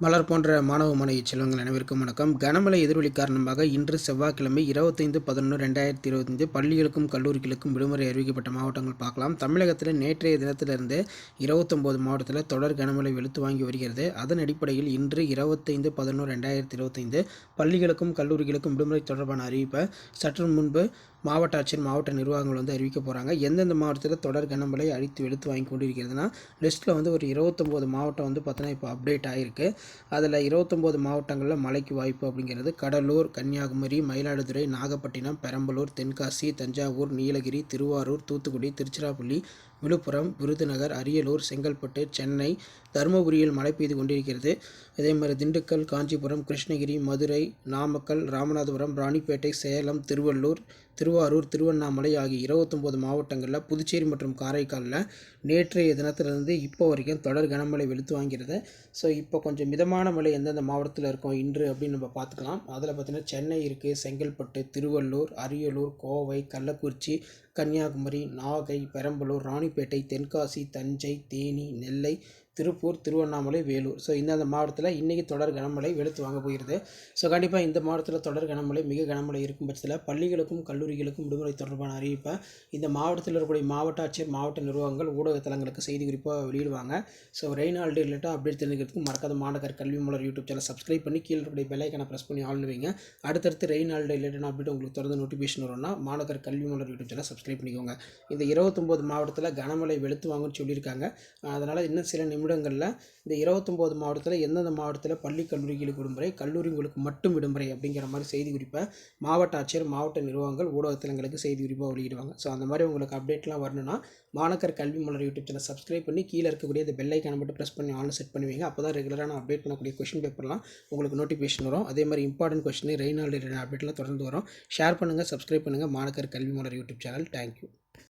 மலர் போன்ற மாணவ மாணவி செல்வங்கள் அனைவருக்கும் வணக்கம். கனமழை எதிரொலி காரணமாக இன்று செவ்வாய்க்கிழமை இருபத்தைந்து பதினொன்று ரெண்டாயிரத்தி இருபத்தைந்து பள்ளிகளுக்கும் கல்லூரிகளுக்கும் விடுமுறை அறிவிக்கப்பட்ட மாவட்டங்கள் பார்க்கலாம். தமிழகத்தில் நேற்றைய தினத்திலிருந்து இருபத்தொம்போது மாவட்டத்தில் தொடர் கனமழை வெளுத்து வாங்கி வருகிறது. அதன் அடிப்படையில் இன்று இருபத்தைந்து பதினொன்று ரெண்டாயிரத்தி இருபத்தைந்து பள்ளிகளுக்கும் கல்லூரிகளுக்கும் விடுமுறை தொடர்பான அறிவிப்பை சற்று முன்பு மாவட்ட ஆட்சியர் மாவட்ட நிர்வாகங்கள் வந்து அறிவிக்க போகிறாங்க எந்தெந்த மாவட்டத்தில் தொடர் கனமழை அழித்து வெளுத்து வாங்கி கொண்டு இருக்கிறதுனா லிஸ்ட்டில் வந்து ஒரு இருபத்தொம்போது மாவட்டம் வந்து பார்த்தோன்னா இப்போ அப்டேட் ஆகிருக்கு அதில் இருபத்தொம்போது மாவட்டங்களில் மழைக்கு வாய்ப்பு அப்படிங்கிறது. கடலூர் கன்னியாகுமரி மயிலாடுதுறை நாகப்பட்டினம் பெரம்பலூர் தென்காசி தஞ்சாவூர் நீலகிரி திருவாரூர் தூத்துக்குடி திருச்சிராப்பள்ளி விழுப்புரம் விருதுநகர் அரியலூர் செங்கல்பட்டு சென்னை தருமபுரியில் மழை பெய்து கொண்டிருக்கிறது. அதே மாதிரி திண்டுக்கல் காஞ்சிபுரம் கிருஷ்ணகிரி மதுரை நாமக்கல் ராமநாதபுரம் ராணிப்பேட்டை சேலம் திருவள்ளூர் திருவாரூர் திருவண்ணாமலை ஆகிய இருபத்தொம்போது மாவட்டங்களில் புதுச்சேரி மற்றும் காரைக்காலில் நேற்றைய தினத்திலிருந்து இப்போ வரைக்கும் தொடர் கனமழை வெளுத்து வாங்கிறது. ஸோ இப்போ கொஞ்சம் மிதமான மழை எந்தெந்த மாவட்டத்தில் இருக்கும் இன்று அப்படின்னு நம்ம பார்த்துக்கலாம். அதில் பார்த்திங்கன்னா சென்னை இருக்குது செங்கல்பட்டு திருவள்ளூர் அரியலூர் கோவை கள்ளக்குறிச்சி கன்னியாகுமரி நாகை பெரம்பலூர் ராணி ராணிப்பேட்டை தென்காசி தஞ்சை தேனி நெல்லை திருப்பூர் திருவண்ணாமலை வேலூர். ஸோ இந்தந்த மாவட்டத்தில் இன்றைக்கி தொடர் கனமழை வெளுத்து வாங்க போகிறது. ஸோ கண்டிப்பாக இந்த மாவட்டத்தில் தொடர் கனமழை மிக கனமழை இருக்கும் பட்சத்தில் பள்ளிகளுக்கும் கல்லூரிகளுக்கும் விடுமுறை தொடர்பான அறிவிப்பை இந்த மாவட்டத்தில் இருக்கக்கூடிய மாவட்ட ஆட்சியர் மாவட்ட நிர்வாகங்கள் ஊடக தளங்களுக்கு செய்தி குறிப்பாக வெளியிடுவாங்க. ஸோ ரெயின் ஹாலிடே ரிலேட்டாக அப்டேட் தெரிஞ்சுக்கிறதுக்கு மறக்காத மாநகர் கல்வி மலர் யூடியூப் சேனல் சப்ஸ்கிரைப் பண்ணி கீழே இருக்கக்கூடிய பெல்லைக்கான ப்ரெஸ் பண்ணி ஆள் வைங்க. அடுத்தடுத்து ரெயின் ஹாலிடே ரிலேட்டான அப்டேட் உங்களுக்கு தொடர்ந்து நோட்டிஃபிகேஷன் வரும்னா மாநகர் கல்வி மலர் யூடியூப் சேனல் சப்ஸ்கிரைப் பண்ணிக்கோங்க. இந்த இருபத்தொம்போது மாவட்டத்தில் கனமழை வெளுத்துவாங்கன்னு சொல்லியிருக்காங்க. அதனால் இன்னும் சில நிமிடங்களில் இந்த இருபத்தொம்போது மாவட்டத்தில் எந்தெந்த மாவட்டத்தில் பள்ளி கல்லூரிகளுக்கு விடுமுறை கல்லூரிகளுக்கு மட்டும் விடுமுறை அப்படிங்கிற மாதிரி செய்தி குறிப்பை மாவட்ட ஆட்சியர் மாவட்ட நிர்வாகங்கள் ஊடகத்தலங்களுக்கு செய்தி குறிப்பாக வெளியிடுவாங்க. ஸோ அந்த மாதிரி உங்களுக்கு அப்டேட்லாம் வரணும்னா மாணக்கர் கல்வி மலர் யூடியூப் சேனல் சப்ஸ்கிரைப் பண்ணி கீழே இருக்கக்கூடிய இந்த பெல்லைக்கான மட்டும் ப்ரெஸ் பண்ணி ஆன்லைன் செட் பண்ணுவீங்க. அப்போ தான் ரெகுலராக நான் அப்டேட் பண்ணக்கூடிய கொஷின் பேப்பர்லாம் உங்களுக்கு நோட்டிஃபிகேஷன் வரும். அதே மாதிரி இம்பார்ட்டன்ட் கொஷின் ரெய்னால் அப்டேட்லாம் தொடர்ந்து வரும். ஷேர் பண்ணுங்கள் சப்ஸ்கிரைப் பண்ணுங்கள் மாணக்கர் கல்வி மலர் யூடியூப் சேனல் தேங்க்யூ